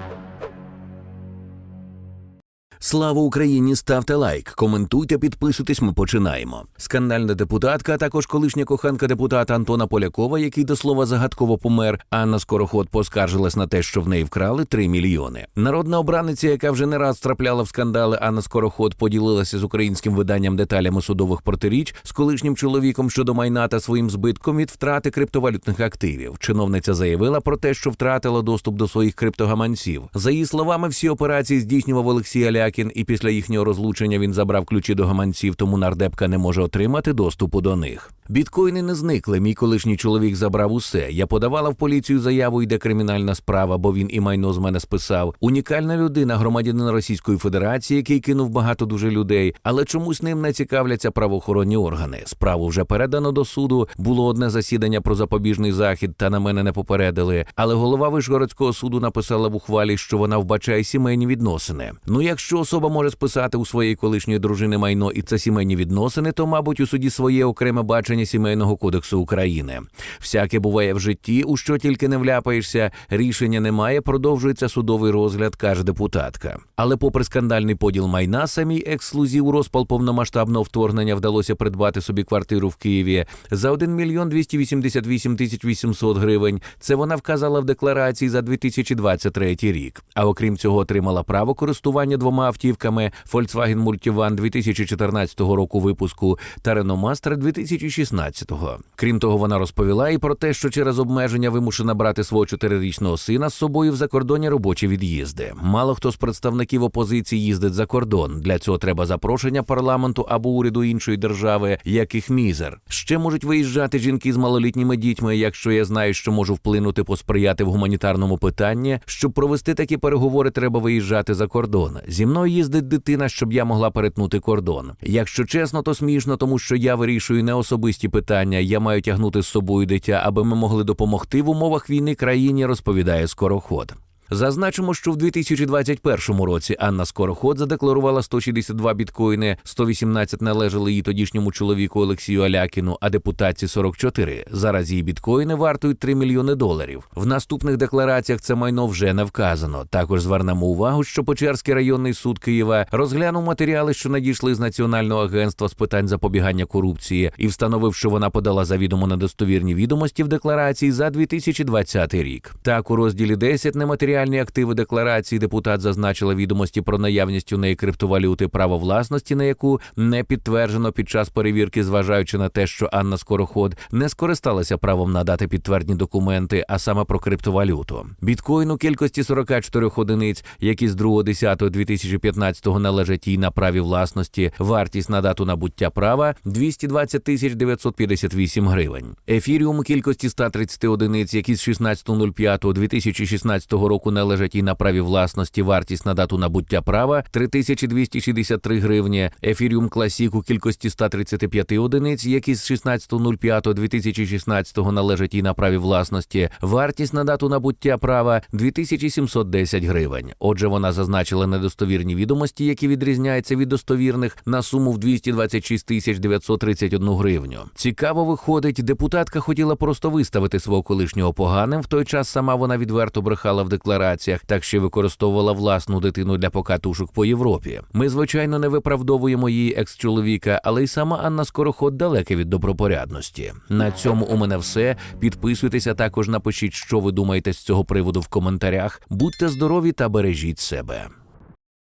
Thank you. Слава Україні! Ставте лайк, коментуйте, підписуйтесь. Ми починаємо. Скандальна депутатка, а також колишня коханка депутата Антона Полякова, який до слова загадково помер. Анна Скороход поскаржилась на те, що в неї вкрали 3 мільйони. Народна обраниця, яка вже не раз трапляла в скандали, Анна Скороход поділилася з українським виданням деталями судових протиріч з колишнім чоловіком щодо майна та своїм збитком від втрати криптовалютних активів. Чиновниця заявила про те, що втратила доступ до своїх криптогаманців. За її словами, всі операції здійснював Олексій Алякін, і після їхнього розлучення він забрав ключі до гаманців, тому нардепка не може отримати доступу до них. Біткоїни не зникли. Мій колишній чоловік забрав усе. Я подавала в поліцію заяву, йде кримінальна справа, бо він і майно з мене списав. Унікальна людина, громадянин Російської Федерації, який кинув багато дуже людей, але чомусь ним не цікавляться правоохоронні органи. Справу вже передано до суду. Було одне засідання про запобіжний захід, та на мене не попередили. Але голова Вишгородського суду написала в ухвалі, що вона вбачає сімейні відносини. Ну, якщо особа може списати у своєї колишньої дружини майно і це сімейні відносини, то мабуть у суді своє окреме бачення сімейного кодексу України. Всяке буває в житті, у що тільки не вляпаєшся. Рішення немає, продовжується судовий розгляд, каже депутатка. Але, попри скандальний поділ майна, самій екс-слузі розпал повномасштабного вторгнення вдалося придбати собі квартиру в Києві за 1 мільйон 288 тисяч 800 гривень. Це вона вказала в декларації за 2023 рік. А окрім цього, отримала право користування двома автівками Volkswagen Multivan 2014 року випуску та Renault Master 2016. Крім того, вона розповіла і про те, що через обмеження вимушена брати свого чотирирічного сина з собою в закордонні робочі від'їзди. Мало хто з представників опозиції їздить за кордон. Для цього треба запрошення парламенту або уряду іншої держави, яких мізер. Ще можуть виїжджати жінки з малолітніми дітьми, якщо я знаю, що можу вплинути посприяти в гуманітарному питанні. Щоб провести такі переговори, треба виїжджати за кордон. Зі мною їздить дитина, щоб я могла перетнути кордон. Якщо чесно, то смішно, тому що я вирішую не особисті питання. Я маю тягнути з собою дитя, аби ми могли допомогти в умовах війни країні, розповідає скороход. Зазначимо, що в 2021 році Анна Скороход задекларувала 162 біткоїни, 118 належали її тодішньому чоловіку Олексію Алякіну, а депутатці 44. Зараз її біткоїни вартують 3 мільйони доларів. В наступних деклараціях це майно вже не вказано. Також звернемо увагу, що Печерський районний суд Києва розглянув матеріали, що надійшли з Національного агентства з питань запобігання корупції, і встановив, що вона подала завідомо недостовірні відомості в декларації за 2020 рік. Так, у розділі 10 нематеріальні активи декларації депутат зазначила відомості про наявність у неї криптовалюти, право власності на яку не підтверджено під час перевірки, зважаючи на те, що Анна Скороход не скористалася правом надати підтвердні документи, а саме про криптовалюту. Біткоін у кількості 44 одиниць, які з 2.10.2015 належать їй на праві власності, вартість на дату набуття права 220 тисяч 958 гривень. Ефіріум у кількості 130 одиниць, які з 16.05.2016 року належать їй на праві власності, вартість на дату набуття права 3263 гривні. Ефіріум Класік у кількості 135 одиниць, які з 16.05.2016 належать їй на праві власності, вартість на дату набуття права 2710 гривень. Отже, вона зазначила недостовірні відомості, які відрізняються від достовірних на суму в 226 тисяч 931 гривню. Цікаво виходить, депутатка хотіла просто виставити свого колишнього поганим. В той час сама вона відверто брехала в деклараціях, так що використовувала власну дитину для покатушок по Європі. Ми, звичайно, не виправдовуємо її екс-чоловіка, але й сама Анна Скороход далека від добропорядності. На цьому у мене все. Підписуйтеся також, напишіть, що ви думаєте з цього приводу в коментарях. Будьте здорові та бережіть себе.